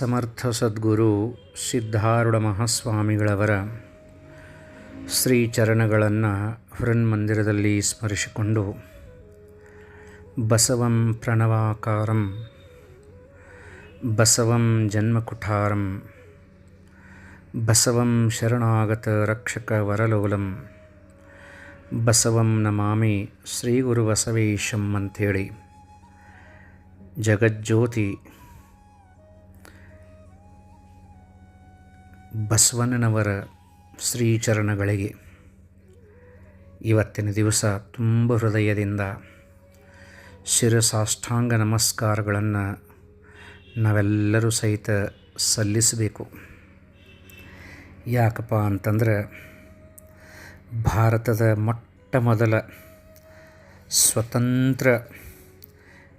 ಸಮರ್ಥ ಸದ್ಗುರು ಸಿದ್ಧಾರೂಢ ಮಹಾಸ್ವಾಮಿಗಳವರ ಶ್ರೀಚರಣಗಳನ್ನು ಹೃನ್ಮಂದಿರದಲ್ಲಿ ಸ್ಮರಿಸಿಕೊಂಡು ಬಸವಂ ಪ್ರಣವಾಕಾರಂ, ಬಸವಂ ಜನ್ಮಕುಠಾರಂ, ಬಸವಂ ಶರಣಾಗತ ರಕ್ಷಕ ವರಲೋಲಂ, ಬಸವಂ ನಮಾಮಿ ಶ್ರೀ ಗುರು ಬಸವೇಶಂ ಅಂಥೇಳಿ ಜಗಜ್ಯೋತಿ ಬಸವಣ್ಣನವರ ಶ್ರೀಚರಣಗಳಿಗೆ ಇವತ್ತಿನ ದಿವಸ ತುಂಬ ಹೃದಯದಿಂದ ಶಿರಸಾಷ್ಟಾಂಗ ನಮಸ್ಕಾರಗಳನ್ನು ನಾವೆಲ್ಲರೂ ಸಹಿತ ಸಲ್ಲಿಸಬೇಕು. ಯಾಕಪ್ಪ ಅಂತಂದ್ರೆ ಭಾರತದ ಮೊಟ್ಟ ಮೊದಲ ಸ್ವತಂತ್ರ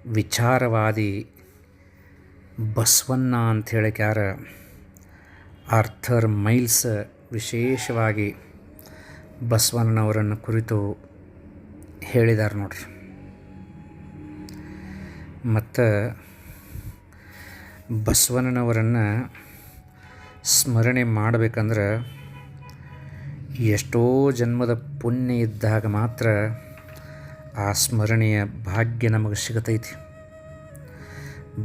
ವಿಚಾರವಾದಿ ಬಸವಣ್ಣ ಅಂತ ಯಾರ ಆರ್ಥರ್ ಮೈಲ್ಸ್ ವಿಶೇಷವಾಗಿ ಬಸವಣ್ಣನವರನ್ನು ಕುರಿತು ಹೇಳಿದ್ದಾರೆ ನೋಡ್ರಿ. ಮತ್ತು ಬಸವಣ್ಣನವರನ್ನು ಸ್ಮರಣೆ ಮಾಡಬೇಕಂದ್ರೆ ಎಷ್ಟೋ ಜನ್ಮದ ಪುಣ್ಯ ಇದ್ದಾಗ ಮಾತ್ರ ಆ ಸ್ಮರಣೆಯ ಭಾಗ್ಯ ನಮಗೆ ಸಿಗತೈತಿ.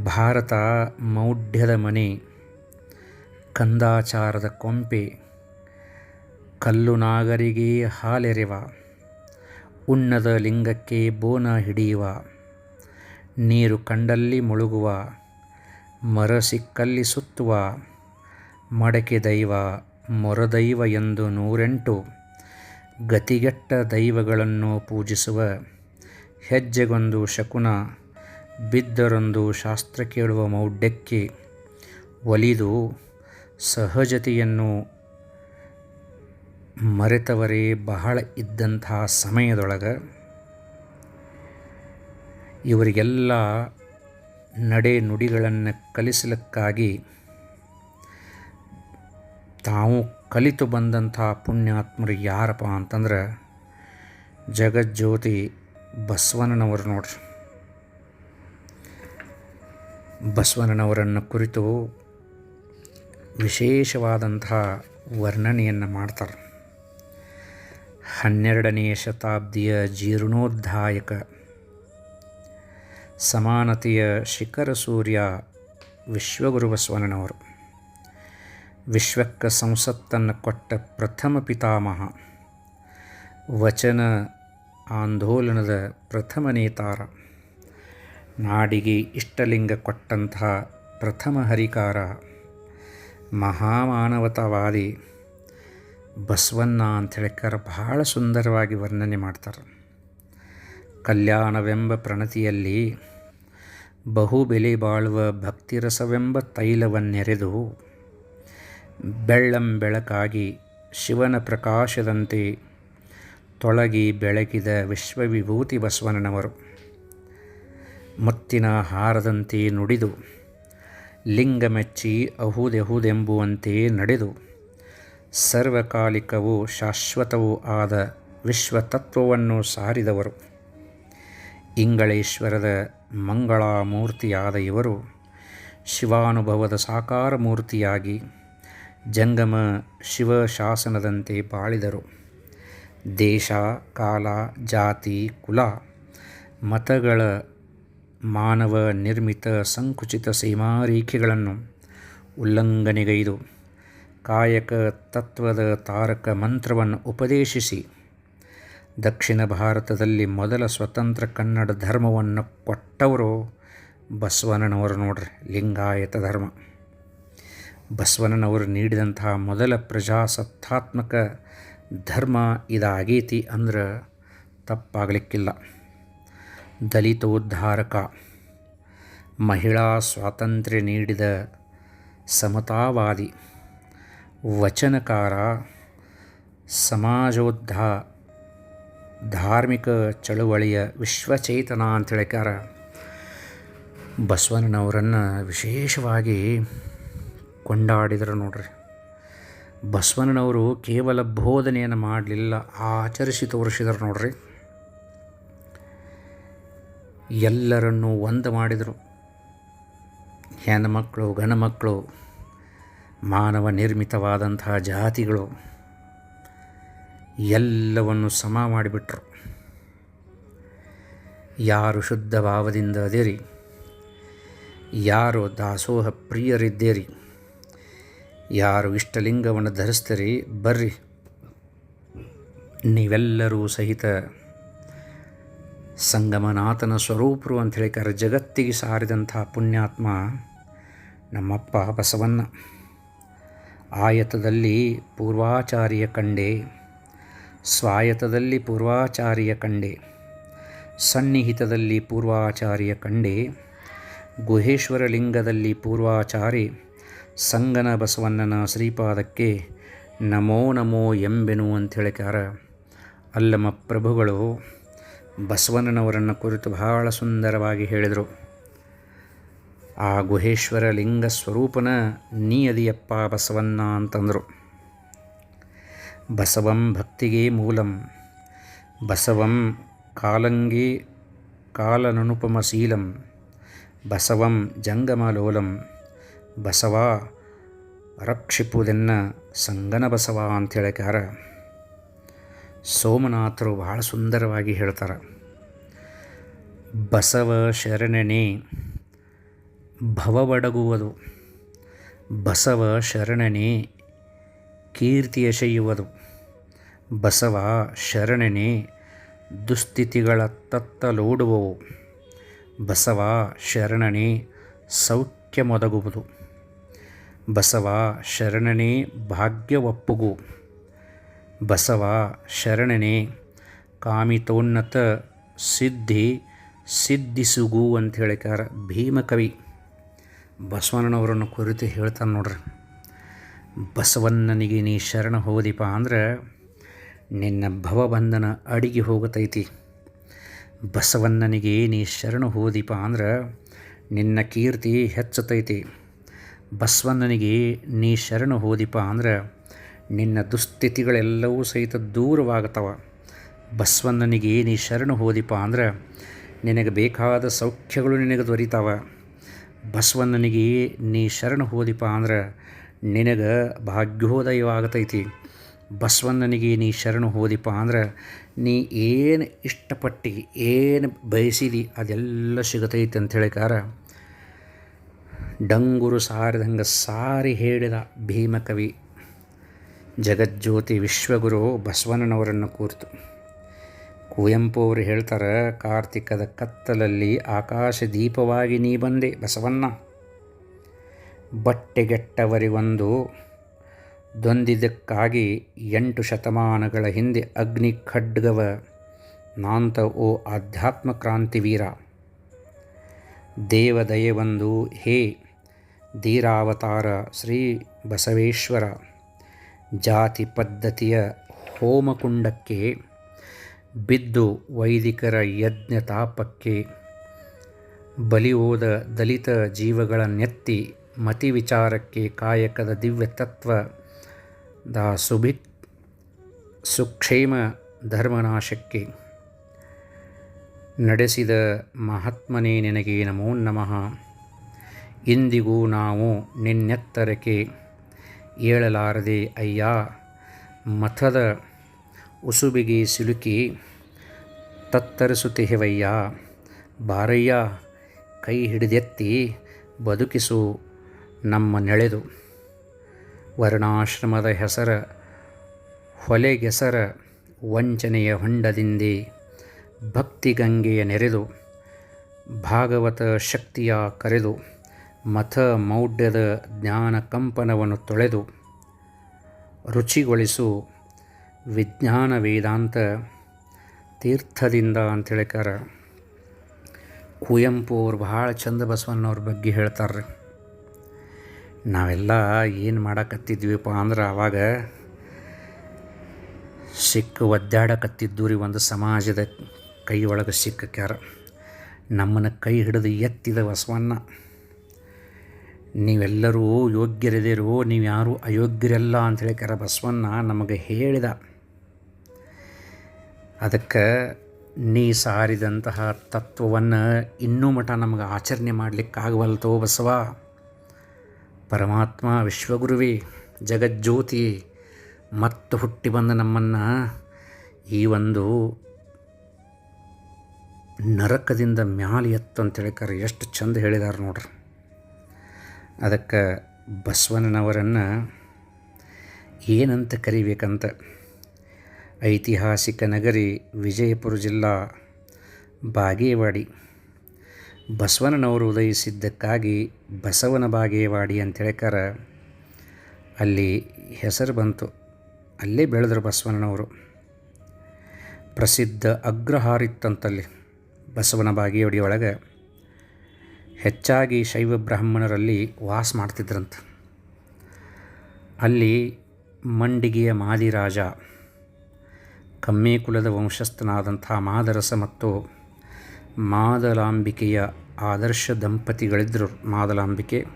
ಭಾರತ ಮೌಢ್ಯದ ಮನೆ ಕಂದಾಚಾರದ ಕೊಂಪೆ. ಕಲ್ಲು ನಾಗರಿಗೆ ಹಾಲೆರೆವ. ಉಣ್ಣದ ಲಿಂಗಕ್ಕೆ ಬೋನ ಹಿಡಿಯುವ. ನೀರು ಕಂಡಲ್ಲಿ ಮುಳುಗುವ. ಮರ ಸಿಕ್ಕಲ್ಲಿ ಸುತ್ತುವ. ಮಡಕೆ ದೈವ ಮೊರದೈವ ಎಂದು ನೂರೆಂಟು. ಗತಿಗೆಟ್ಟ ದೈವಗಳನ್ನು ಪೂಜಿಸುವ. ಹೆಜ್ಜೆಗೊಂದು ಶಕುನ, ಬಿದ್ದರೊಂದು ಶಾಸ್ತ್ರ ಕೇಳುವ ಮೌಢ್ಯಕ್ಕೆ. ಒಲಿದು ಸಹಜತೆಯನ್ನು ಮರೆತವರೇ ಬಹಳ ಇದ್ದಂಥ ಸಮಯದೊಳಗೆ ಇವರಿಗೆಲ್ಲ ನಡೆ ನುಡಿಗಳನ್ನು ಕಲಿಸಲಿಕ್ಕಾಗಿ ತಾವು ಕಲಿತು ಬಂದಂಥ ಪುಣ್ಯಾತ್ಮರು ಯಾರಪ್ಪ ಅಂತಂದ್ರೆ ಜಗಜ್ಯೋತಿ ಬಸವಣ್ಣನವರು ನೋಡ್ರಿ. ಬಸವಣ್ಣನವರನ್ನು ಕುರಿತು ವಿಶೇಷವಾದಂಥ ವರ್ಣನೆಯನ್ನು ಮಾಡ್ತಾರೆ. ಹನ್ನೆರಡನೆಯ ಶತಾಬ್ದಿಯ ಜೀರ್ಣೋದ್ಧಾಯಕ ಸಮಾನತೆಯ ಶಿಖರ ಸೂರ್ಯ ವಿಶ್ವಗುರು ಬಸವಣ್ಣನವರು. ವಿಶ್ವಕ್ಕೆ ಸಂಸತ್ತನ್ನು ಕೊಟ್ಟ ಪ್ರಥಮ ಪಿತಾಮಹ. ವಚನ ಆಂದೋಲನದ ಪ್ರಥಮ ನೇತಾರ. ನಾಡಿಗೆ ಇಷ್ಟಲಿಂಗ ಕೊಟ್ಟಂತಹ ಪ್ರಥಮ ಹರಿಕಾರ. ಮಹಾಮಾನವತಾವಾದಿ ಬಸವಣ್ಣ ಅಂತ ಹೇಳಿಕಾರ ಬಹಳ ಸುಂದರವಾಗಿ ವರ್ಣನೆ ಮಾಡ್ತಾರೆ. ಕಲ್ಯಾಣವೆಂಬ ಪ್ರಣತಿಯಲ್ಲಿ ಬಹು ಬೆಲೆ ಬಾಳುವ ಭಕ್ತಿರಸವೆಂಬ ತೈಲವನ್ನೆರೆದು ಬೆಳ್ಳಂ ಬೆಳಕಾಗಿ ಶಿವನ ಪ್ರಕಾಶದಂತೆ ತೊಳಗಿ ಬೆಳಗಿದ ವಿಶ್ವವಿಭೂತಿ ಬಸವಣ್ಣನವರು ಮುತ್ತಿನ ಹಾರದಂತೆ ನುಡಿದು ಲಿಂಗ ಮೆಚ್ಚಿ ಅಹುದೆಹುದೆಂಬುವಂತೆ ನಡೆದು ಸರ್ವಕಾಲಿಕವೂ ಶಾಶ್ವತವೂ ಆದ ವಿಶ್ವತತ್ವವನ್ನು ಸಾರಿದವರು. ಇಂಗಳೇಶ್ವರದ ಮಂಗಳಾಮೂರ್ತಿಯಾದ ಇವರು ಶಿವಾನುಭವದ ಸಾಕಾರ ಮೂರ್ತಿಯಾಗಿ ಜಂಗಮ ಶಿವಶಾಸನದಂತೆ ಬಾಳಿದರು. ದೇಶ, ಕಾಲ, ಜಾತಿ, ಕುಲ, ಮತಗಳ ಮಾನವ ನಿರ್ಮಿತ ಸಂಕುಚಿತ ಸೀಮಾರೇಖೆಗಳನ್ನು ಉಲ್ಲಂಘನೆಗೈದು ಕಾಯಕ ತತ್ವದ ತಾರಕ ಮಂತ್ರವನ್ನು ಉಪದೇಶಿಸಿ ದಕ್ಷಿಣ ಭಾರತದಲ್ಲಿ ಮೊದಲ ಸ್ವತಂತ್ರ ಕನ್ನಡ ಧರ್ಮವನ್ನು ಕೊಟ್ಟವರು ಬಸವಣ್ಣನವರು ನೋಡ್ರಿ, ಲಿಂಗಾಯತ ಧರ್ಮ. ಬಸವಣ್ಣನವರು ನೀಡಿದಂತಹ ಮೊದಲ ಪ್ರಜಾಸತ್ತಾತ್ಮಕ ಧರ್ಮ ಇದಾಗೈತಿ ಅಂದ್ರೆ ತಪ್ಪಾಗಲಿಕ್ಕಿಲ್ಲ. ದಲಿತೋದ್ಧಾರಕ. ಮಹಿಳಾ ಸ್ವಾತಂತ್ರ್ಯ ನೀಡಿದ ಸಮತಾವಾದಿ, ವಚನಕಾರ, ಸಮಾಜೋದ್ಧ, ಧಾರ್ಮಿಕ ಚಳುವಳಿಯ ವಿಶ್ವಚೇತನ ಅಂತ ಹೇಳಿಕಾರ ಬಸವಣ್ಣನವರನ್ನು ವಿಶೇಷವಾಗಿ ಕೊಂಡಾಡಿದರು ನೋಡ್ರಿ. ಬಸವಣ್ಣನವರು ಕೇವಲ ಬೋಧನೆಯನ್ನು ಮಾಡಲಿಲ್ಲ, ಆಚರಿಸಿ ತೋರಿಸಿದರು ನೋಡ್ರಿ. ಎಲ್ಲರನ್ನೂ ಒಂದು ಮಾಡಿದರು. ಹೆಣ್ಮಕ್ಕಳು ಗಣಮಕ್ಕಳು ಮಾನವ ನಿರ್ಮಿತವಾದಂತಹ ಜಾತಿಗಳು ಎಲ್ಲವನ್ನು ಸಮ ಮಾಡಿಬಿಟ್ರು. ಯಾರು ಶುದ್ಧ ಭಾವದಿಂದ ಅದೇರಿ, ಯಾರು ದಾಸೋಹ ಪ್ರಿಯರಿದ್ದೀರಿ, ಯಾರು ಇಷ್ಟಲಿಂಗವನ್ನು ಧರಿಸ್ತೀರಿ, ಬರ್ರಿ. ನೀವೆಲ್ಲರೂ ಸಹಿತ ಸಂಗಮನಾಥನ ಸ್ವರೂಪರು ಅಂತ ಕರೆ ಜಗತ್ತಿಗೆ ಸಾರಿದಂಥ ಪುಣ್ಯಾತ್ಮ ನಮ್ಮಪ್ಪ ಬಸವಣ್ಣ. ಆಯತದಲ್ಲಿ ಪೂರ್ವಾಚಾರ್ಯ ಕಂಡೆ, ಸ್ವಾಯತದಲ್ಲಿ ಪೂರ್ವಾಚಾರ್ಯ ಕಂಡೆ, ಸನ್ನಿಹಿತದಲ್ಲಿ ಪೂರ್ವಾಚಾರ್ಯ ಕಂಡೆ ಗುಹೇಶ್ವರ ಲಿಂಗದಲ್ಲಿ ಪೂರ್ವಾಚಾರಿ ಸಂಗನ ಬಸವಣ್ಣನ ಶ್ರೀಪಾದಕ್ಕೆ ನಮೋ ನಮೋ ಎಂಬೆನು ಅಂತ ಹೇಳಿಕಾರ ಅಲ್ಲಮ ಪ್ರಭುಗಳು. ಬಸವಣ್ಣನವರನ್ನು ಕುರಿತು ಬಹಳ ಸುಂದರವಾಗಿ ಹೇಳಿದರು. ಆ ಗುಹೇಶ್ವರ ಲಿಂಗ ಸ್ವರೂಪನ ನೀ ಅದಿಯಪ್ಪ ಬಸವಣ್ಣ ಅಂತಂದರು. ಬಸವಂ ಭಕ್ತಿಗೆ ಮೂಲಂ, ಬಸವಂ ಕಾಲಂಗಿ ಕಾಲನನುಪಮಶೀಲಂ, ಬಸವಂ ಜಂಗಮಲೋಲಂ, ಬಸವ ರಕ್ಷಿಪುದೆನ್ನ ಸಂಗನ ಬಸವ ಅಂತ ಹೇಳಿಕಾರ ಸೋಮನಾಥರು ಬಹಳ ಸುಂದರವಾಗಿ ಹೇಳ್ತಾರೆ. ಬಸವ ಶರಣನೆ ಭವಬಡಗುವುದು ಬಸವ ಶರಣನೆ, ಕೀರ್ತಿ ಎಸೆಯುವುದು. ಬಸವ ಶರಣನೆ, ದುಸ್ಥಿತಿಗಳ ತತ್ತಲೋಡುವವು. ಬಸವ ಶರಣನೆ ಸೌಖ್ಯ ಮೊದಗುವುದು ಬಸವ ಶರಣನೆ, ಭಾಗ್ಯವಪ್ಪುಗು. ಬಸವ ಶರಣನೆ, ಕಾಮಿತೋನ್ನತ ಸಿದ್ಧಿ, ಸಿದ್ಧಿಸುಗು ಅಂತ ಹೇಳಿಕಾರ ಭೀಮಕವಿ. ಬಸವಣ್ಣನವರನ್ನು ಕುರಿತು ಹೇಳ್ತಾನೆ ನೋಡ್ರಿ. ಬಸವಣ್ಣನಿಗೆ ನೀ ಶರಣ ಹೋದಿಪ ಅಂದ್ರೆ ನಿನ್ನ ಭವಬಂಧನ ಅಡಿಗೆ ಹೋಗತೈತಿ. ಬಸವಣ್ಣನಿಗೆ ನೀ ಶರಣ ಹೋದಿಪ ಅಂದ್ರೆ ನಿನ್ನ ಕೀರ್ತಿ ಹೆಚ್ಚತೈತಿ. ಬಸವಣ್ಣನಿಗೆ ನೀ ಶರಣ ಹೋದಿಪ ಅಂದ್ರೆ ನಿನ್ನ ದುಸ್ಥಿತಿಗಳೆಲ್ಲವೂ ಸಹಿತ ದೂರವಾಗತವ. ಬಸವಣ್ಣನಿಗೆ ನೀ ಶರಣು ಹೋದಿಪ್ಪ ಅಂದ್ರೆ ನಿನಗೆ ಬೇಕಾದ ಸೌಖ್ಯಗಳು ನಿನಗೆ ದೊರೀತಾವ. ಬಸವಣ್ಣನಿಗೆ ನೀ ಶರಣು ಹೋದಿಪ್ಪ ಅಂದ್ರೆ ನಿನಗೆ ಭಾಗ್ಯೋದಯವಾಗತೈತಿ. ಬಸವಣ್ಣನಿಗೆ ನೀ ಶರಣು ಹೋದಿಪ್ಪ ಅಂದ್ರೆ ನೀ ಏನು ಇಷ್ಟಪಟ್ಟು, ಏನು ಬಯಸಿದಿ ಅದೆಲ್ಲ ಸಿಗತೈತಿ ಅಂತ ಹೇಳಿಕಾರ ಡಂಗುರು ಸಾರಿದಂಗೆ ಸಾರಿ ಹೇಳಿದ ಭೀಮಕವಿ ಜಗಜ್ಯೋತಿ ವಿಶ್ವಗುರು ಬಸವಣ್ಣನವರನ್ನು ಕೂರ್ತು. ಕುವೆಂಪು ಅವರು ಹೇಳ್ತಾರೆ, ಕಾರ್ತಿಕದ ಕತ್ತಲಲ್ಲಿ ಆಕಾಶ ದೀಪವಾಗಿ ನೀ ಬಂದೆ ಬಸವಣ್ಣ. ಬಟ್ಟೆಗೆಟ್ಟವರಿಗೊಂದು ದೊಂದಿದ್ದಕ್ಕಾಗಿ ಎಂಟು ಶತಮಾನಗಳ ಹಿಂದೆ ಅಗ್ನಿ ಖಡ್ಗವ ನಾಂತ ಓ ಆಧ್ಯಾತ್ಮ ಕ್ರಾಂತಿವೀರ ದೇವದಯವೊಂದು ಹೇ ಧೀರಾವತಾರ ಶ್ರೀ ಬಸವೇಶ್ವರ. ಜಾತಿ ಪದ್ಧತಿಯ ಹೋಮಕುಂಡಕ್ಕೆ ಬಿದ್ದು ವೈದಿಕರ ಯಜ್ಞ ತಾಪಕ್ಕೆ ಬಲಿ ಹೋದ ದಲಿತ ಜೀವಗಳ ನೆತ್ತಿ ಮತಿ ವಿಚಾರಕ್ಕೆ ಕಾಯಕದ ದಿವ್ಯ ತತ್ವದ ಸುಭಿ ಸುಕ್ಷೇಮ ಧರ್ಮನಾಶಕ್ಕೆ ನಡೆಸಿದ ಮಹಾತ್ಮನೇ ನಿನಗೆ ನಮೋ ನಮಃ. ಇಂದಿಗೂ ನಾವು ನಿನ್ನೆತ್ತರಕ್ಕೆ ಏಳಲಾರದೆ ಅಯ್ಯ ಮಥದ ಉಸುಬಿಗೆ ಸಿಲುಕಿ ತತ್ತರಿಸುತ್ತಿಹೆವಯ್ಯ ಬಾರಯ್ಯ, ಕೈ ಹಿಡಿದೆತ್ತಿ ಬದುಕಿಸು ನಮ್ಮ ನೆಳೆದು. ವರ್ಣಾಶ್ರಮದ ಹೆಸರ, ಹೊಲೆಗೆಸರ ವಂಚನೆಯ ಹೊಂಡದಿಂದೆ ಭಕ್ತಿಗಂಗೆಯ ನೆರೆದು ಭಾಗವತ ಶಕ್ತಿಯ ಕರೆದು ಮಥ ಮೌಢ್ಯದ ಜ್ಞಾನ ಕಂಪನವನ್ನು ತೊಳೆದು ರುಚಿಗೊಳಿಸು ವಿಜ್ಞಾನ ವೇದಾಂತ ತೀರ್ಥದಿಂದ ಅಂತ ಹೇಳಿಕಾರ ಕುವೆಂಪು ಅವ್ರು ಭಾಳ ಚಂದ ಬಸವಣ್ಣವ್ರ ಬಗ್ಗೆ ಹೇಳ್ತಾರೆ ನಾವೆಲ್ಲ ಏನು ಮಾಡಕತ್ತಿದ್ವಿಪ್ಪ ಅಂದ್ರೆ ಆವಾಗ ಸಿಕ್ಕ ಒದ್ದಾಡಕತ್ತಿದ್ದು ರೀ ಒಂದು ಸಮಾಜದ ಕೈ ಒಳಗೆ ಸಿಕ್ಕಕ್ಯಾರ. ನಮ್ಮನ್ನು ಕೈ ಹಿಡಿದು ಎತ್ತಿದ ಬಸವಣ್ಣ. ನೀವೆಲ್ಲರೂ ಯೋಗ್ಯರಿದ್ದೀರೋ ನೀವು ಯಾರೂ ಅಯೋಗ್ಯರಲ್ಲ ಹೇಳಿಕಾರ ಬಸವಣ್ಣ ನಮಗೆ ಹೇಳಿದ. ಅದಕ್ಕೆ ನೀ ಸಾರಿದಂತಹ ತತ್ವವನ್ನು ಇನ್ನೂ ಮಠ ನಮಗೆ ಆಚರಣೆ ಮಾಡಲಿಕ್ಕಾಗವಲ್ತೋ ಬಸವ. ಪರಮಾತ್ಮ ವಿಶ್ವಗುರುವಿ, ಜಗಜ್ಯೋತಿ, ಮತ್ತು ಹುಟ್ಟಿ ಬಂದ ನಮ್ಮನ್ನು ಈ ಒಂದು ನರಕದಿಂದ ಮ್ಯಾಲೆ ಎತ್ತು ಅಂತ ಕರೆ ಎಷ್ಟು ಚಂದ ಹೇಳಿದಾರೆ ನೋಡ್ರಿ. ಅದಕ್ಕೆ ಬಸವಣ್ಣನವರನ್ನು ಏನಂತ ಕರಿಬೇಕಂತ ಐತಿಹಾಸಿಕ ನಗರಿ ವಿಜಯಪುರ ಜಿಲ್ಲಾ ಬಾಗೇವಾಡಿ. ಬಸವಣ್ಣನವರು ಉದಯಿಸಿದ್ದಕ್ಕಾಗಿ ಬಸವನ ಬಾಗೇವಾಡಿ ಅಂತ ಹೇಳ್ಕಾರ ಅಲ್ಲಿ ಹೆಸರು ಬಂತು. ಅಲ್ಲೇ ಬೆಳೆದರು ಬಸವಣ್ಣನವರು. ಪ್ರಸಿದ್ಧ ಅಗ್ರಹಾರಿತ್ತಂತಲ್ಲಿ ಬಸವನ ಬಾಗೇವಾಡಿ ಒಳಗೆ. ಹೆಚ್ಚಾಗಿ ಶೈವ ಬ್ರಾಹ್ಮಣರಲ್ಲಿ ವಾಸ ಮಾಡ್ತಿದ್ರಂತ. ಅಲ್ಲಿ ಮಂಡಿಗೆಯ ಮಾದಿರಾಜ ಕಮ್ಮೇ ಕುಲದ ವಂಶಸ್ಥನಾದಂಥ ಮಾದರಸ ಮತ್ತು ಮಾದಲಾಂಬಿಕೆಯ ಆದರ್ಶ ದಂಪತಿಗಳಿದ್ದರು ಮಾದಲಾಂಬಿಕೆ.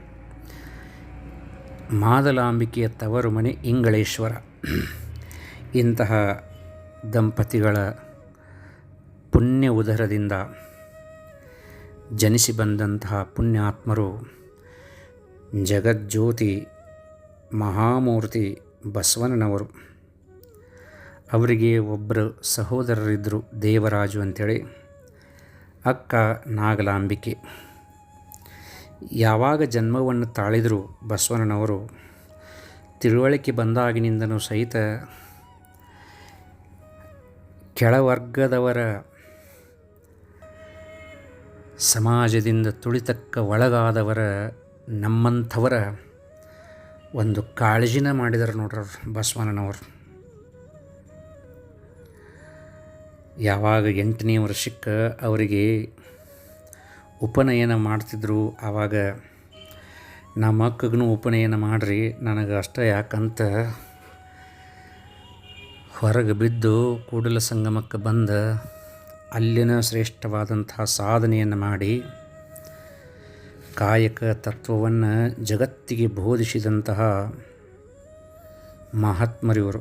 ಮಾದಲಾಂಬಿಕೆಯ ತವರು ಮನೆ ಇಂಗಳೇಶ್ವರ. ಇಂತಹ ದಂಪತಿಗಳ ಪುಣ್ಯ ಉದರದಿಂದ ಜನಿಸಿ ಬಂದಂತಹ ಪುಣ್ಯಾತ್ಮರು ಜಗಜ್ಯೋತಿ ಮಹಾಮೂರ್ತಿ ಬಸವಣ್ಣನವರು. ಅವರಿಗೆ ಒಬ್ಬರು ಸಹೋದರರಿದ್ದರು ದೇವರಾಜು ಅಂಥೇಳಿ ಅಕ್ಕ ನಾಗಲಾಂಬಿಕೆ. ಯಾವಾಗ ಜನ್ಮವನ್ನು ತಾಳಿದರು ಬಸವಣ್ಣನವರು, ತಿಳುವಳಿಕೆ ಬಂದಾಗಿನಿಂದನೂ ಸಹಿತ ಕೆಳವರ್ಗದವರ ಸಮಾಜದಿಂದ ತುಳಿತಕ್ಕ ಒಳಗಾದವರ ನಮ್ಮಂಥವರ ಒಂದು ಕಾಳಜಿನ ಮಾಡಿದರು ನೋಡ್ರಿ ಬಸವಣ್ಣನವರು. ಯಾವಾಗ ಎಂಟನೇ ವರ್ಷಕ್ಕೆ ಅವರಿಗೆ ಉಪನಯನ ಮಾಡ್ತಿದ್ರು, ಆವಾಗ ನಮ್ಮ ಅಕ್ಕಗೂ ಉಪನಯನ ಮಾಡಿರಿ, ನನಗೆ ಅಷ್ಟ ಯಾಕಂತ ಹೊರಗೆ ಬಿದ್ದು ಕೂಡಲ ಸಂಗಮಕ್ಕೆ ಬಂದ ಅಲ್ಲಿನ ಶ್ರೇಷ್ಠವಾದಂತಹ ಸಾಧನೆಯನ್ನು ಮಾಡಿ ಕಾಯಕ ತತ್ವವನ್ನು ಜಗತ್ತಿಗೆ ಬೋಧಿಸಿದಂತಹ ಮಹಾತ್ಮರಿವರು.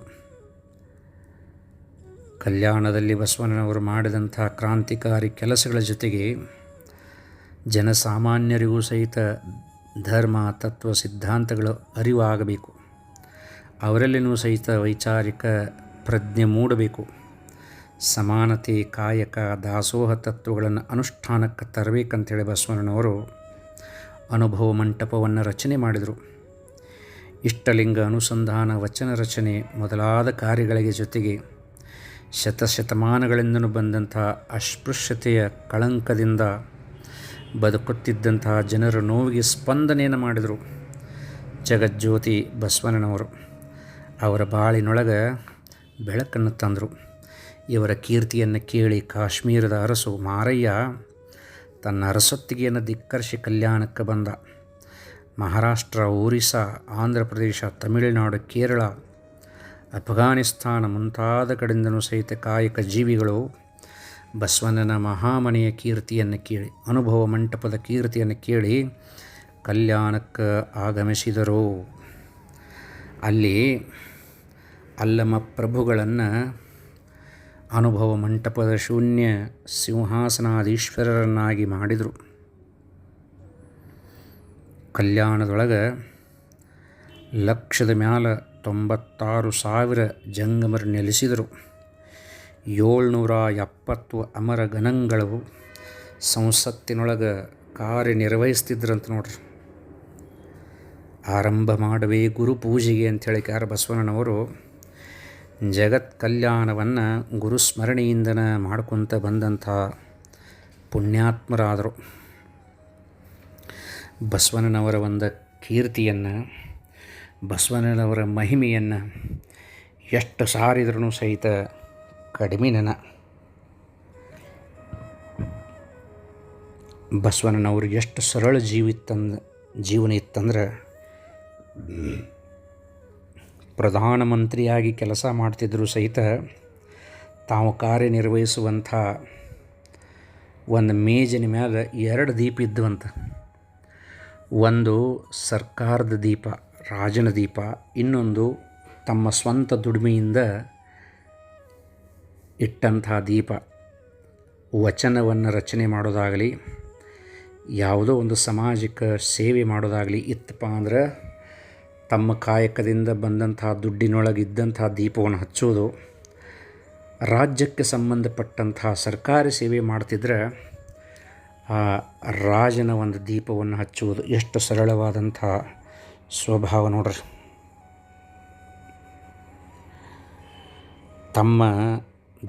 ಕಲ್ಯಾಣದಲ್ಲಿ ಬಸವಣ್ಣನವರು ಮಾಡಿದಂತಹ ಕ್ರಾಂತಿಕಾರಿ ಕೆಲಸಗಳ ಜೊತೆಗೆ ಜನಸಾಮಾನ್ಯರಿಗೂ ಸಹಿತ ಧರ್ಮ, ತತ್ವ, ಸಿದ್ಧಾಂತಗಳು ಅರಿವಾಗಬೇಕು. ಅವರಲ್ಲಿನೂ ಸಹಿತ ವೈಚಾರಿಕ ಪ್ರಜ್ಞೆ ಮೂಡಬೇಕು. ಸಮಾನತೆ ಕಾಯಕ ದಾಸೋಹ ತತ್ವಗಳನ್ನು ಅನುಷ್ಠಾನಕ್ಕೆ ತರಬೇಕಂತೇಳಿ ಬಸವಣ್ಣನವರು ಅನುಭವ ಮಂಟಪವನ್ನು ರಚನೆ ಮಾಡಿದರು. ಇಷ್ಟಲಿಂಗ ಅನುಸಂಧಾನ ವಚನ ರಚನೆ ಮೊದಲಾದ ಕಾರ್ಯಗಳಿಗೆ ಜೊತೆಗೆ ಶತಶತಮಾನಗಳಿಂದಲೂ ಬಂದಂಥ ಅಸ್ಪೃಶ್ಯತೆಯ ಕಳಂಕದಿಂದ ಬದುಕುತ್ತಿದ್ದಂತಹ ಜನರ ನೋವಿಗೆ ಸ್ಪಂದನೆಯನ್ನು ಮಾಡಿದರು ಜಗಜ್ಯೋತಿ ಬಸವಣ್ಣನವರು. ಅವರ ಬಾಳಿನೊಳಗೆ ಬೆಳಕನ್ನು ತಂದರು. ಇವರ ಕೀರ್ತಿಯನ್ನು ಕೇಳಿ ಕಾಶ್ಮೀರದ ಅರಸು ಮಾರಯ್ಯ ತನ್ನ ಅರಸೊತ್ತಿಗೆಯನ್ನು ಧಿಕ್ಕರಿಸಿ ಕಲ್ಯಾಣಕ್ಕೆ ಬಂದ. ಮಹಾರಾಷ್ಟ್ರ, ಒರಿಸ್ಸಾ, ಆಂಧ್ರ ಪ್ರದೇಶ, ತಮಿಳುನಾಡು, ಕೇರಳ, ಅಫ್ಘಾನಿಸ್ತಾನ ಮುಂತಾದ ಕಡೆಯಿಂದಲೂ ಸಹಿತ ಕಾಯಕ ಜೀವಿಗಳು ಬಸವಣ್ಣನ ಮಹಾಮನೆಯ ಕೀರ್ತಿಯನ್ನು ಕೇಳಿ, ಅನುಭವ ಮಂಟಪದ ಕೀರ್ತಿಯನ್ನು ಕೇಳಿ ಕಲ್ಯಾಣಕ್ಕೆ ಆಗಮಿಸಿದರು. ಅಲ್ಲಿ ಅಲ್ಲಮ ಪ್ರಭುಗಳನ್ನು ಅನುಭವ ಮಂಟಪದ ಶೂನ್ಯ ಸಿಂಹಾಸನಾಧೀಶ್ವರರನ್ನಾಗಿ ಮಾಡಿದರು. ಕಲ್ಯಾಣದೊಳಗೆ ಲಕ್ಷದ ಮ್ಯಾಲ ತೊಂಬತ್ತಾರು ಸಾವಿರ ಜಂಗಮರು ನೆಲೆಸಿದರು. ಏಳ್ನೂರ ಎಪ್ಪತ್ತು ಅಮರ ಗಣಗಳು ಸಂಸತ್ತಿನೊಳಗೆ ಕಾರ್ಯನಿರ್ವಹಿಸ್ತಿದ್ರಂತ ನೋಡ್ರಿ. ಆರಂಭ ಮಾಡುವೆ ಗುರು ಪೂಜೆಗೆ ಅಂಥೇಳಿ ಆರ್ ಬಸವಣ್ಣನವರು ಜಗತ್ ಕಲ್ಯಾಣವನ್ನು ಗುರುಸ್ಮರಣೆಯಿಂದನ ಮಾಡ್ಕೊತ ಬಂದಂಥ ಪುಣ್ಯಾತ್ಮರಾದರು. ಬಸವಣ್ಣನವರ ಒಂದು ಕೀರ್ತಿಯನ್ನು, ಬಸವಣ್ಣನವರ ಮಹಿಮೆಯನ್ನು ಎಷ್ಟು ಸಾರಿದ್ರೂ ಸಹಿತ ಕಡಿಮೆನ ಬಸವಣ್ಣನವರು ಎಷ್ಟು ಸರಳ ಜೀವಿತ್ತಂದ ಜೀವನ ಇತ್ತಂದ್ರೆ ಪ್ರಧಾನಮಂತ್ರಿಯಾಗಿ ಕೆಲಸ ಮಾಡ್ತಿದ್ದರೂ ಸಹಿತ ತಾವು ಕಾರ್ಯನಿರ್ವಹಿಸುವಂಥ ಒಂದು ಮೇಜಿನ ಮ್ಯಾಲೆ ಎರಡು ದೀಪ ಇದ್ದುವಂತ ಒಂದು ಸರ್ಕಾರದ ದೀಪ, ರಾಜನ ದೀಪ, ಇನ್ನೊಂದು ತಮ್ಮ ಸ್ವಂತ ದುಡಿಮೆಯಿಂದ ಇಟ್ಟಂಥ ದೀಪ. ವಚನವನ್ನು ರಚನೆ ಮಾಡೋದಾಗಲಿ, ಯಾವುದೋ ಒಂದು ಸಾಮಾಜಿಕ ಸೇವೆ ಮಾಡೋದಾಗಲಿ ಇತ್ತಪ್ಪ ಅಂದ್ರೆ ತಮ್ಮ ಕಾಯಕದಿಂದ ಬಂದಂತಹ ದುಡ್ಡಿನೊಳಗಿದ್ದಂಥ ದೀಪವನ್ನು ಹಚ್ಚೋದು, ರಾಜ್ಯಕ್ಕೆ ಸಂಬಂಧಪಟ್ಟಂತಹ ಸರ್ಕಾರಿ ಸೇವೆ ಮಾಡ್ತಿದ್ರೆ ಆ ರಾಜನ ಒಂದು ದೀಪವನ್ನು ಹಚ್ಚುವುದು ಎಷ್ಟು ಸರಳವಾದಂಥ ಸ್ವಭಾವ ನೋಡ್ರಿ. ತಮ್ಮ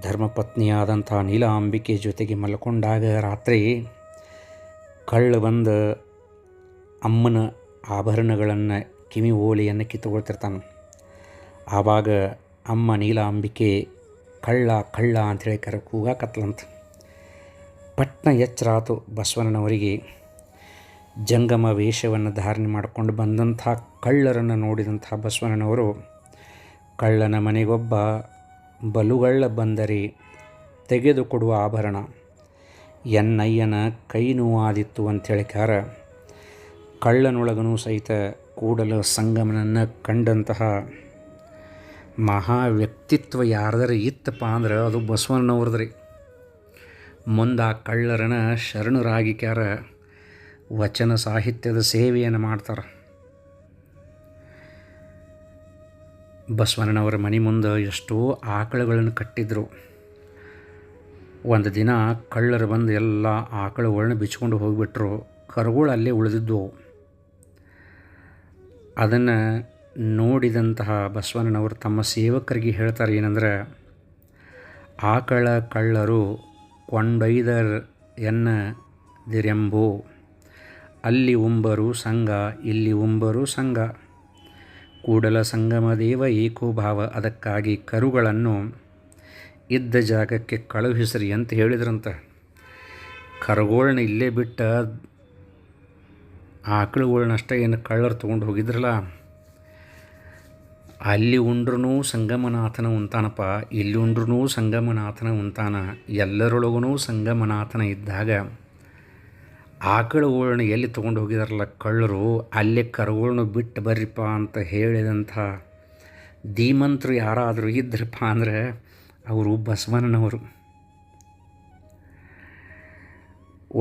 ಧರ್ಮಪತ್ನಿಯಾದಂಥ ನೀಲಾಂಬಿಕೆ ಜೊತೆಗೆ ಮಲ್ಕೊಂಡಾಗ ರಾತ್ರಿ ಕಳ್ಳು ಬಂದು ಅಮ್ಮನ ಆಭರಣಗಳನ್ನು ಕಿವಿ ಓಲೆಯನ್ನು ಕಿತ್ತುಕೊಳ್ತಿರ್ತಾನೆ. ಆವಾಗ ಅಮ್ಮ ನೀಲಾಂಬಿಕೆ ಕಳ್ಳ ಕಳ್ಳ ಅಂಥೇಳಿ ಕರೆ ಕೂಗಾಕತ್ಲಂತ ಪಟ್ನ ಎಚ್ಚರಾತು ಬಸವಣ್ಣನವರಿಗೆ ಜಂಗಮ ವೇಷವನ್ನು ಧಾರಣೆ ಮಾಡಿಕೊಂಡು ಬಂದಂಥ ಕಳ್ಳರನ್ನು ನೋಡಿದಂಥ ಬಸವಣ್ಣನವರು, ಕಳ್ಳನ ಮನೆಗೊಬ್ಬ ಬಲುಗಳ್ಳ ಬಂದರೆ ತೆಗೆದುಕೊಡುವ ಆಭರಣ, ಎನ್ನಯ್ಯನ ಕೈ ನೋವಾದಿತ್ತು ಅಂಥೇಳಿಕಾರ ಕಳ್ಳನೊಳಗನೂ ಸಹಿತ ಕೂಡಲ ಸಂಗಮನನ್ನು ಕಂಡಂತಹ ಮಹಾ ವ್ಯಕ್ತಿತ್ವ ಯಾರ್ದಾರ ಇತ್ತಪ್ಪ ಅಂದ್ರೆ ಅದು ಬಸವಣ್ಣವ್ರದ್ರಿ ಮುಂದೆ ಆ ಕಳ್ಳರನ ಶರಣರಾಗಿಕ್ಯಾರ ವಚನ ಸಾಹಿತ್ಯದ ಸೇವೆಯನ್ನು ಮಾಡ್ತಾರೆ. ಬಸವಣ್ಣನವರ ಮನೆ ಮುಂದೆ ಎಷ್ಟೋ ಆಕಳುಗಳನ್ನು ಕಟ್ಟಿದ್ರು. ಒಂದು ದಿನ ಕಳ್ಳರು ಬಂದು ಎಲ್ಲ ಆಕಳುಗಳನ್ನ ಬಿಚ್ಕೊಂಡು ಹೋಗಿಬಿಟ್ರು. ಕರುಗಳು ಅಲ್ಲೇ ಉಳಿದಿದ್ದವು ಅದನ್ನು ನೋಡಿದಂತಹ ಬಸವಣ್ಣನವರು ತಮ್ಮ ಸೇವಕರಿಗೆ ಹೇಳ್ತಾರೆ ಏನಂದ್ರೆ, ಆಕಳ ಕಳ್ಳರು ಕೊಂಡೊಯ್ದರ್ ಎನ್ನದಿರೆಂಬೋ ಅಲ್ಲಿ ಉಂಬರು ಸಂಘ, ಇಲ್ಲಿ ಉಂಬರು ಸಂಘ. ಕೂಡಲ ಸಂಗಮ ದೇವ ಏಕೋಭಾವ, ಅದಕ್ಕಾಗಿ ಕರುಗಳನ್ನು ಇದ್ದ ಜಾಗಕ್ಕೆ ಕಳುಹಿಸ್ರಿ ಅಂತ ಹೇಳಿದ್ರಂತ. ಕರುಗಳನ್ನ ಇಲ್ಲೇ ಬಿಟ್ಟ ಆಕಳುಗಳ್ನಷ್ಟೇ ಏನು ಕಳ್ಳರು ತೊಗೊಂಡು ಹೋಗಿದ್ರಲ್ಲ, ಅಲ್ಲಿ ಉಂಡ್ರೂ ಸಂಗಮನಾಥನ ಉಂತಾನಪ್ಪ ಇಲ್ಲಿ ಉಂಡ್ರೂ ಸಂಗಮನಾಥನ ಉಂತಾನ ಎಲ್ಲರೊಳಗೂ ಸಂಗಮನಾಥನ ಇದ್ದಾಗ ಆಕಳುಗಳನ್ನ ಎಲ್ಲಿ ತೊಗೊಂಡು ಹೋಗಿದಾರಲ್ಲ ಕಳ್ಳರು, ಅಲ್ಲಿ ಕರುಗಳ್ನ ಬಿಟ್ಟು ಬರ್ರಿಪ್ಪ ಅಂತ ಹೇಳಿದಂಥ ಧೀಮಂತರು ಯಾರಾದರೂ ಇದ್ರಪ್ಪ ಅಂದರೆ ಅವರು ಬಸವಣ್ಣನವರು.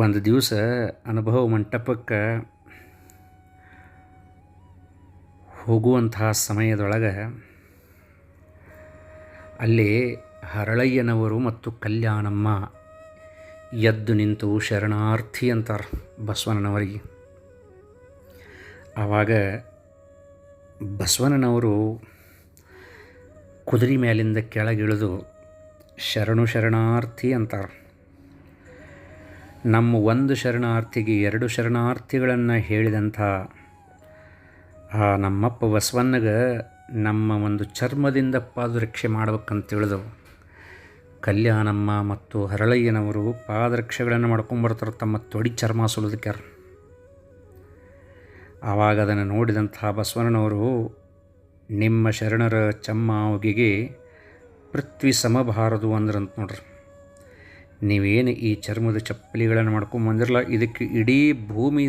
ಒಂದು ದಿವಸ ಅನುಭವ ಮಂಟಪಕ್ಕೆ ಹೋಗುವಂತಹ ಸಮಯದೊಳಗೆ ಅಲ್ಲಿ ಹರಳಯ್ಯನವರು ಮತ್ತು ಕಲ್ಯಾಣಮ್ಮ ಎದ್ದು ನಿಂತು ಶರಣಾರ್ಥಿ ಅಂತಾರೆ ಬಸವಣ್ಣನವರಿಗೆ. ಆವಾಗ ಬಸವಣ್ಣನವರು ಕುದುರೆ ಮೇಲಿಂದ ಕೆಳಗಿಳಿದು ಶರಣು ಶರಣಾರ್ಥಿ ಅಂತಾರೆ. ನಮ್ಮ ಒಂದು ಶರಣಾರ್ಥಿಗೆ ಎರಡು ಶರಣಾರ್ಥಿಗಳನ್ನು ಹೇಳಿದಂಥ ಆ, ನಮ್ಮಪ್ಪ ಬಸವಣ್ಣಗೆ ನಮ್ಮ ಒಂದು ಚರ್ಮದಿಂದ ಪಾದರಕ್ಷೆ ಮಾಡ್ಬೇಕಂತ ತಿಳಿದವು. ಕಲ್ಯಾಣಮ್ಮ ಮತ್ತು ಹರಳಯ್ಯನವರು ಪಾದರಕ್ಷೆಗಳನ್ನು ಮಾಡ್ಕೊಂಬರ್ತಾರೆ ತಮ್ಮ ತೊಡಿ ಚರ್ಮ ಸುಲಿದಕ್ಯಾರ. ಆವಾಗ ಅದನ್ನು ನೋಡಿದಂತಹ ಬಸವಣ್ಣನವರು, ನಿಮ್ಮ ಶರಣರ ಚಮ್ಮಾವಿಗೆ ಪೃಥ್ವಿ ಸಮಬಾರದು ಅಂದ್ರಂತ ನೋಡ್ರಿ. ನೀವೇನು ಈ ಚರ್ಮದ ಚಪ್ಪಲಿಗಳನ್ನು ಮಾಡ್ಕೊಂಬಂದಿರಲ್ಲ ಇದಕ್ಕೆ ಇಡೀ ಭೂಮಿ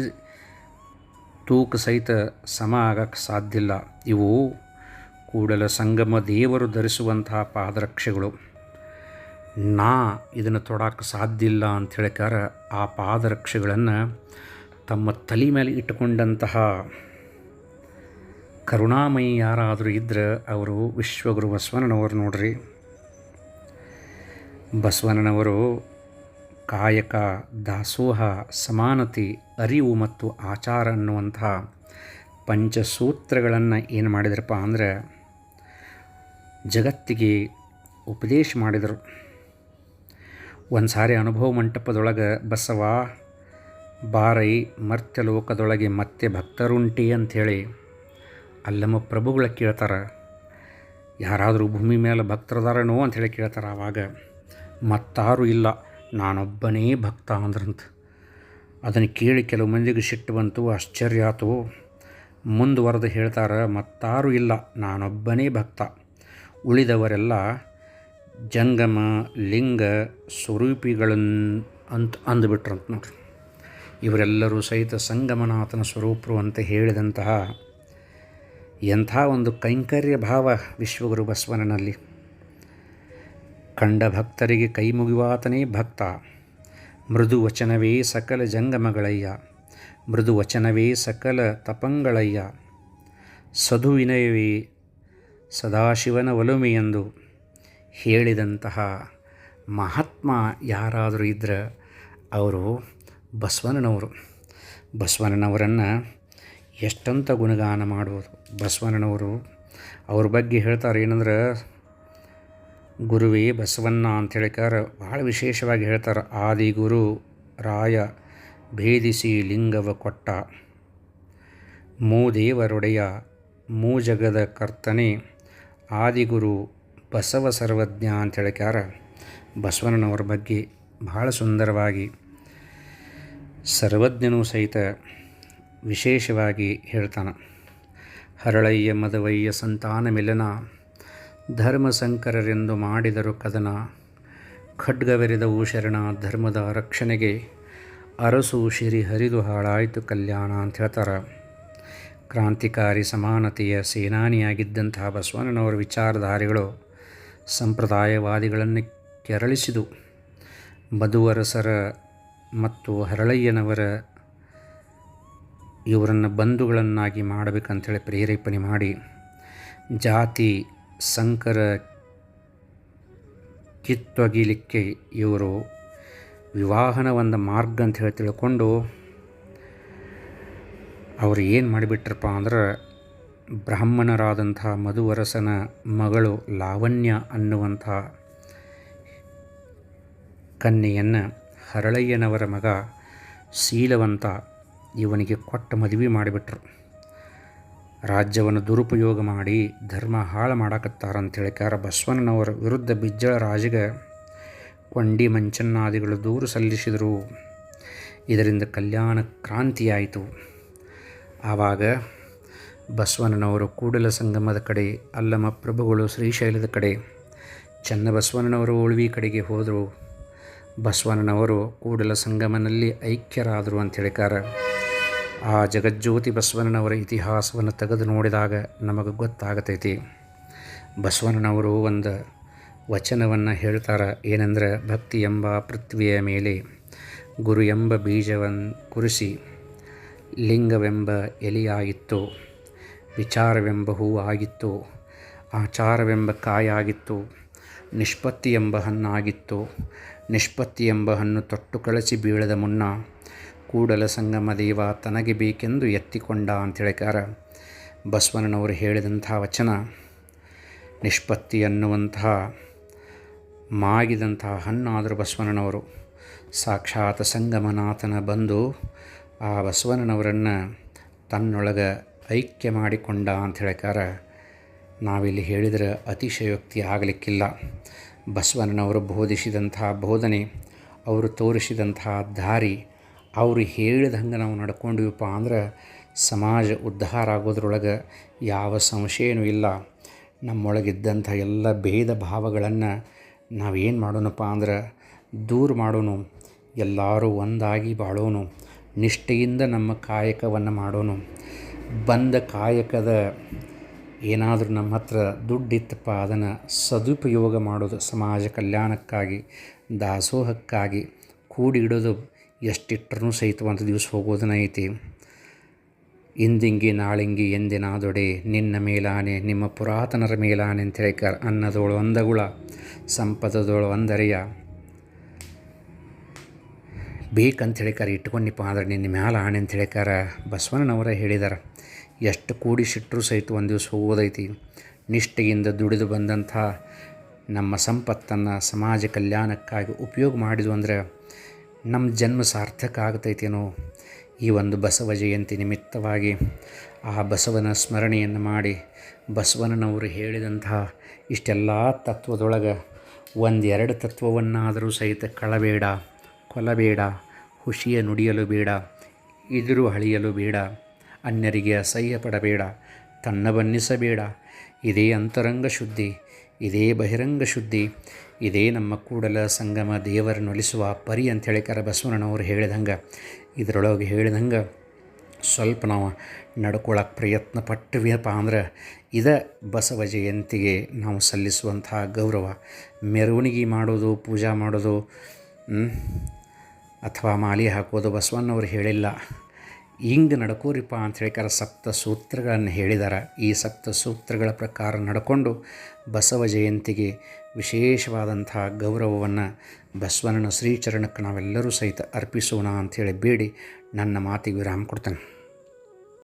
ತೂಕ ಸಹಿತ ಸಮ ಆಗಕ್ಕೆ ಸಾಧ್ಯ ಇಲ್ಲ ಇವು ಕೂಡಲ ಸಂಗಮ ದೇವರು ಧರಿಸುವಂತಹ ಪಾದರಕ್ಷೆಗಳು. ನಾ ಇದನ್ನು ತೊಡಕ್ಕೆ ಸಾಧ್ಯ ಇಲ್ಲ ಅಂತ ಹೇಳಿಕಾರ ಆ ಪಾದರಕ್ಷೆಗಳನ್ನು ತಮ್ಮ ತಲೆ ಮೇಲೆ ಇಟ್ಟುಕೊಂಡಂತಹ ಕರುಣಾಮಯಿ ಯಾರಾದರೂ ಇದ್ದರೆ ಅವರು ವಿಶ್ವಗುರು ಬಸವಣ್ಣನವರು ನೋಡ್ರಿ. ಬಸವಣ್ಣನವರು ಕಾಯಕ ದಾಸೋಹ ಸಮಾನತೆ ಅರಿವು ಮತ್ತು ಆಚಾರ ಅನ್ನುವಂತಹ ಪಂಚಸೂತ್ರಗಳನ್ನು ಏನು ಮಾಡಿದ್ರಪ್ಪ ಅಂದರೆ ಜಗತ್ತಿಗೆ ಉಪದೇಶ ಮಾಡಿದರು. ಒಂದು ಸಾರಿ ಅನುಭವ ಮಂಟಪದೊಳಗೆ ಬಸವ, ಬಾರೈ, ಮರ್ತ್ಯಲೋಕದೊಳಗೆ ಮತ್ತೆ ಭಕ್ತರುಂಟಿ ಅಂಥೇಳಿ ಅಲ್ಲಮ್ಮ ಪ್ರಭುಗಳ ಕೇಳ್ತಾರೆ. ಯಾರಾದರೂ ಭೂಮಿ ಮೇಲೆ ಭಕ್ತರದಾರನೋ ಅಂಥೇಳಿ ಕೇಳ್ತಾರೆ ಆವಾಗ. ಮತ್ತಾರು ಇಲ್ಲ. ನಾನೊಬ್ಬನೇ ಭಕ್ತ ಅಂದ್ರಂತ. ಅದನ್ನು ಕೇಳಿ ಕೆಲವು ಮಂದಿಗೆ ಸಿಟ್ಟು ಬಂತು, ಆಶ್ಚರ್ಯ ಆತು. ಮುಂದುವರೆದು ಹೇಳ್ತಾರೆ, ಮತ್ತಾರು ಇಲ್ಲ, ನಾನೊಬ್ಬನೇ ಭಕ್ತ. ಉಳಿದವರೆಲ್ಲ ಜಂಗಮ, ಲಿಂಗ ಸ್ವರೂಪಿಗಳನ್ನು ಅಂತ ಅಂದುಬಿಟ್ರಂತ ನೋಡ್ರಿ. ಇವರೆಲ್ಲರೂ ಸಹಿತ ಸಂಗಮನಾಥನ ಸ್ವರೂಪರು ಅಂತ ಹೇಳಿದಂತಹ ಎಂಥ ಒಂದು ಕೈಂಕರ್ಯ ಭಾವ ವಿಶ್ವಗುರು ಬಸವಣ್ಣನಲ್ಲಿ ಕಂಡ ಭಕ್ತರಿಗೆ ಕೈ ಮುಗಿವಾತನೇ ಭಕ್ತ. ಮೃದು ವಚನವೇ ಸಕಲ ಜಂಗಮಗಳಯ್ಯ. ಮೃದು ವಚನವೇ ಸಕಲ ತಪಂಗಳಯ್ಯ. ಸಧು ವಿನಯವೇ ಸದಾಶಿವನ ಒಲುಮೆಯೆಂದು ಹೇಳಿದಂತಹ ಮಹಾತ್ಮ ಯಾರಾದರೂ ಇದ್ದರೆ ಅವರು ಬಸವಣ್ಣನವರು. ಬಸವಣ್ಣನವರನ್ನು ಎಷ್ಟಂತ ಗುಣಗಾನ ಮಾಡ್ಬೋದು. ಬಸವಣ್ಣನವರು ಅವ್ರ ಬಗ್ಗೆ ಹೇಳ್ತಾರೆ ಏನಂದ್ರೆ ಗುರುವೇ ಬಸವಣ್ಣ ಅಂತ ಹೇಳಿಕಾರ ಭಾಳ ವಿಶೇಷವಾಗಿ ಹೇಳ್ತಾರೆ, ಆದಿಗುರು ರಾಯ ಭೇದಿಸಿ ಲಿಂಗವ ಕೊಟ್ಟ ಮೂದೇವರೊಡೆಯ ಮೂಜಗದ ಕರ್ತನೆ, ಆದಿಗುರು ಬಸವ ಸರ್ವಜ್ಞ ಅಂತ ಹೇಳಿಕಾರ ಬಸವಣ್ಣನವರ ಬಗ್ಗೆ ಬಹಳ ಸುಂದರವಾಗಿ ಸರ್ವಜ್ಞನೂ ಸಹಿತ ವಿಶೇಷವಾಗಿ ಹೇಳ್ತಾನೆ. ಹರಳಯ್ಯ ಮದವಯ್ಯ ಸಂತಾನ ಮಿಲನ ಧರ್ಮಸಂಕರರೆಂದು ಮಾಡಿದರು ಕದನ. ಖಡ್ಗವೆರೆದವು ಶರಣ ಧರ್ಮದ ರಕ್ಷಣೆಗೆ ಅರಸು ಶಿರಿ ಹರಿದು ಹಾಳಾಯಿತು ಕಲ್ಯಾಣ ಅಂತ ಹೇಳ್ತಾರೆ. ಕ್ರಾಂತಿಕಾರಿ ಸಮಾನತೆಯ ಸೇನಾನಿಯಾಗಿದ್ದಂತಹ ಬಸವಣ್ಣನವರ ವಿಚಾರಧಾರೆಗಳು ಸಂಪ್ರದಾಯವಾದಿಗಳನ್ನು ಕೆರಳಿಸಿದು. ಮಧುವರಸರ ಮತ್ತು ಹರಳಯ್ಯನವರ ಇವರನ್ನು ಬಂಧುಗಳನ್ನಾಗಿ ಮಾಡಬೇಕಂತೇಳಿ ಪ್ರೇರೇಪಣೆ ಮಾಡಿ ಜಾತಿ ಸಂಕರ ಕಿತ್ತೊಗಿಲಿಕ್ಕೆ ಇವರು ವಿವಾಹನ ಒಂದು ಮಾರ್ಗ ಅಂತ ಹೇಳಿ ತಿಳ್ಕೊಂಡು ಅವರು ಏನು ಮಾಡಿಬಿಟ್ರಪ್ಪ ಅಂದ್ರೆ ಬ್ರಾಹ್ಮಣರಾದಂಥ ಮಧುವರಸನ ಮಗಳು ಲಾವಣ್ಯ ಅನ್ನುವಂಥ ಕನ್ಯೆಯನ್ನು ಹರಳಯ್ಯನವರ ಮಗ ಶೀಲವಂತ ಇವನಿಗೆ ಕೊಟ್ಟ ಮದುವೆ ಮಾಡಿಬಿಟ್ರು. ರಾಜ್ಯವನ್ನು ದುರುಪಯೋಗ ಮಾಡಿ ಧರ್ಮ ಹಾಳು ಮಾಡಕತ್ತಾರಂತೇಳಿಕಾರ ಬಸವಣ್ಣನವರ ವಿರುದ್ಧ ಬಿಜ್ಜಳ ರಾಜಿಗೆ ಕೊಂಡಿ ಮಂಚನ್ನಾದಿಗಳು ದೂರು ಸಲ್ಲಿಸಿದರು. ಇದರಿಂದ ಕಲ್ಯಾಣ ಕ್ರಾಂತಿಯಾಯಿತು. ಆವಾಗ ಬಸವಣ್ಣನವರು ಕೂಡಲ ಸಂಗಮದ ಕಡೆ ಅಲ್ಲಮ ಪ್ರಭುಗಳು ಶ್ರೀಶೈಲದ ಕಡೆ, ಚನ್ನಬಸವಣ್ಣನವರು ಉಳ್ವಿ ಕಡೆಗೆ ಹೋದರು. ಬಸವಣ್ಣನವರು ಕೂಡಲ ಸಂಗಮನಲ್ಲಿ ಐಕ್ಯರಾದರು ಅಂತ ಹೇಳಿಕಾರ ಆ ಜಗಜ್ಯೋತಿ ಬಸವಣ್ಣನವರ ಇತಿಹಾಸವನ್ನು ತೆಗೆದು ನೋಡಿದಾಗ ನಮಗೆ ಗೊತ್ತಾಗತೈತಿ. ಬಸವಣ್ಣನವರು ಒಂದು ವಚನವನ್ನು ಹೇಳ್ತಾರೆ, ಏನೆಂದರೆ ಭಕ್ತಿ ಎಂಬ ಪೃಥ್ವಿಯ ಮೇಲೆ ಗುರು ಎಂಬ ಬೀಜವನ್ನು ಕುರಿಸಿ ಲಿಂಗವೆಂಬ ಎಲೆಯಾಗಿತ್ತು, ವಿಚಾರವೆಂಬ ಹೂ ಆಗಿತ್ತು ಆಚಾರವೆಂಬ ಕಾಯಾಗಿತ್ತು ನಿಷ್ಪತ್ತಿ ಎಂಬ ಹಣ್ಣಾಗಿತ್ತು ನಿಷ್ಪತ್ತಿ ಎಂಬ ಹಣ್ಣು ತೊಟ್ಟು ಕಳಚಿ ಬೀಳದ ಮುನ್ನ ಕೂಡಲ ಸಂಗಮ ದೇವ ತನಗೆ ಬೇಕೆಂದು ಎತ್ತಿಕೊಂಡ ಅಂತೇಳಿಕಾರ. ಬಸವಣ್ಣನವರು ಹೇಳಿದಂಥ ವಚನ, ನಿಷ್ಪತ್ತಿ ಅನ್ನುವಂತಹ, ಮಾಗಿದಂತಹ ಹಣ್ಣಾದರೂ ಬಸವಣ್ಣನವರು. ಸಾಕ್ಷಾತ್ ಸಂಗಮನಾಥನ ಬಂದು ಆ ಬಸವಣ್ಣನವರನ್ನು ತನ್ನೊಳಗೆ ಐಕ್ಯ ಮಾಡಿಕೊಂಡ ಅಂತ ಹೇಳಿಕಾರ ನಾವಿಲ್ಲಿ ಹೇಳಿದರೆ ಅತಿಶಯೋಕ್ತಿ ಆಗಲಿಕ್ಕಿಲ್ಲ. ಬಸವಣ್ಣನವರು ಬೋಧಿಸಿದಂತಹ ಬೋಧನೆ, ಅವರು ತೋರಿಸಿದಂತಹ ದಾರಿ ಅವರು ಹೇಳಿದ ಹಂಗೆ ನಾವು ನಡ್ಕೊಂಡಿವಪ್ಪ ಅಂದ್ರೆ ಸಮಾಜ ಉದ್ಧಾರ ಆಗೋದ್ರೊಳಗೆ ಯಾವ ಸಂಶಯನೂ ಇಲ್ಲ. ನಮ್ಮೊಳಗಿದ್ದಂಥ ಎಲ್ಲ ಭೇದ ಭಾವಗಳನ್ನು ನಾವೇನು ಮಾಡೋಣಪ್ಪ ಅಂದ್ರೆ ದೂರ ಮಾಡೋಣ, ಎಲ್ಲರೂ ಒಂದಾಗಿ ಬಾಳೋನು ನಿಷ್ಠೆಯಿಂದ ನಮ್ಮ ಕಾಯಕವನ್ನು ಮಾಡೋನು ಬಂದ ಕಾಯಕದ ಏನಾದರೂ ನಮ್ಮ ಹತ್ರ ದುಡ್ಡಿತ್ತಪ್ಪ, ಅದನ್ನು ಸದುಪಯೋಗ ಮಾಡೋದು ಸಮಾಜ ಕಲ್ಯಾಣಕ್ಕಾಗಿ, ದಾಸೋಹಕ್ಕಾಗಿ ಕೂಡಿಡೋದು ಎಷ್ಟಿಟ್ಟರೂ ಸಹಿತ ಒಂದು ದಿವಸ ಹೋಗೋದನ್ನ ಐತಿ. ಇಂದಿಂಗಿ ನಾಳಿಂಗಿ ಎಂದಿನಾದೊಡೆ ನಿನ್ನ ಮೇಲಾನೆ, ನಿಮ್ಮ ಪುರಾತನರ ಮೇಲಾನೆ ಅಂತ ಹೇಳಿ ಅನ್ನದೋಳು ಅಂದಗುಳ, ಸಂಪದದೋಳು ಒಂದರೆಯ ಬೇಕಂತ ಹೇಳಿಕಾರ ಇಟ್ಕೊಂಡಿಪ್ಪ ಆದರೆ ನಿನ್ನ ಮ್ಯಾಲ ಆಣೆ ಅಂತ ಹೇಳಿಕಾರ ಬಸವಣ್ಣನವರ ಹೇಳಿದಾರೆ. ಎಷ್ಟು ಕೂಡಿಸಿಟ್ಟರೂ ಸಹಿತ ಒಂದು ದಿವಸ ಹೋಗೋದೈತಿ. ನಿಷ್ಠೆಯಿಂದ ದುಡಿದು ಬಂದಂಥ ನಮ್ಮ ಸಂಪತ್ತನ್ನು ಸಮಾಜ ಕಲ್ಯಾಣಕ್ಕಾಗಿ ಉಪಯೋಗ ಮಾಡಿದ್ವು ಅಂದರೆ ನಮ್ಮ ಜನ್ಮ ಸಾರ್ಥಕ ಆಗ್ತೈತೇನೋ ಈ ಒಂದು ಬಸವ ಜಯಂತಿ ನಿಮಿತ್ತವಾಗಿ ಆ ಬಸವನ ಸ್ಮರಣೆಯನ್ನು ಮಾಡಿ ಬಸವನವರು ಹೇಳಿದಂತಹ ಇಷ್ಟೆಲ್ಲ ತತ್ವದೊಳಗೆ ಒಂದೆರಡು ತತ್ವವನ್ನಾದರೂ ಸಹಿತ ಕಳಬೇಡ ಕೊಲಬೇಡ ಹುಷಿಯ ನುಡಿಯಲು ಬೇಡ, ಇದಿರು ಅಳಿಯಲು ಬೇಡ, ಅನ್ಯರಿಗೆ ಅಸಹ್ಯ ಪಡಬೇಡ ತನ್ನ ಬನ್ನಿಸಬೇಡ ಇದೇ ಅಂತರಂಗ ಶುದ್ಧಿ. ಇದೇ ಬಹಿರಂಗ ಶುದ್ಧಿ, ಇದೇ ನಮ್ಮ ಕೂಡಲ ಸಂಗಮ ದೇವರನ್ನೊಲಿಸುವ ಪರಿ ಅಂತ ಹೇಳಿಕಾರ ಬಸವಣ್ಣನವರು ಹೇಳಿದಂಗೆ. ಇದರೊಳಗೆ ಹೇಳಿದಂಗೆ, ಸ್ವಲ್ಪ ನಾವು ನಡ್ಕೊಳ್ಳೋಕೆ ಪ್ರಯತ್ನ ಪಟ್ಟವಿಯಪ್ಪ ಅಂದ್ರೆ ಇದ ಬಸವ ಜಯಂತಿಗೆ ನಾವು ಸಲ್ಲಿಸುವಂತಹ ಗೌರವ. ಮೆರವಣಿಗೆ ಮಾಡೋದು, ಪೂಜಾ ಮಾಡೋದು ಅಥವಾ ಮಾಲಿ ಹಾಕೋದು ಬಸವಣ್ಣವ್ರು ಹೇಳಿಲ್ಲ. ಹಿಂಗೆ ನಡ್ಕೋರಿಪ್ಪ ಅಂತ ಕರ ಸಪ್ತ ಸೂತ್ರಗಳನ್ನು ಹೇಳಿದ್ದಾರೆ ಈ ಸಪ್ತ ಸೂತ್ರಗಳ ಪ್ರಕಾರ ನಡ್ಕೊಂಡು ಬಸವ ಜಯಂತಿಗೆ ವಿಶೇಷವಾದಂಥ ಗೌರವವನ್ನು ಬಸವಣ್ಣನ ಶ್ರೀಚರಣಕ್ಕೆ ನಾವೆಲ್ಲರೂ ಸಹಿತ ಅರ್ಪಿಸೋಣ ಅಂಥೇಳಿ ಬೇಡಿ ನನ್ನ ಮಾತಿಗೆ ವಿರಾಮ ಕೊಡ್ತೇನೆ.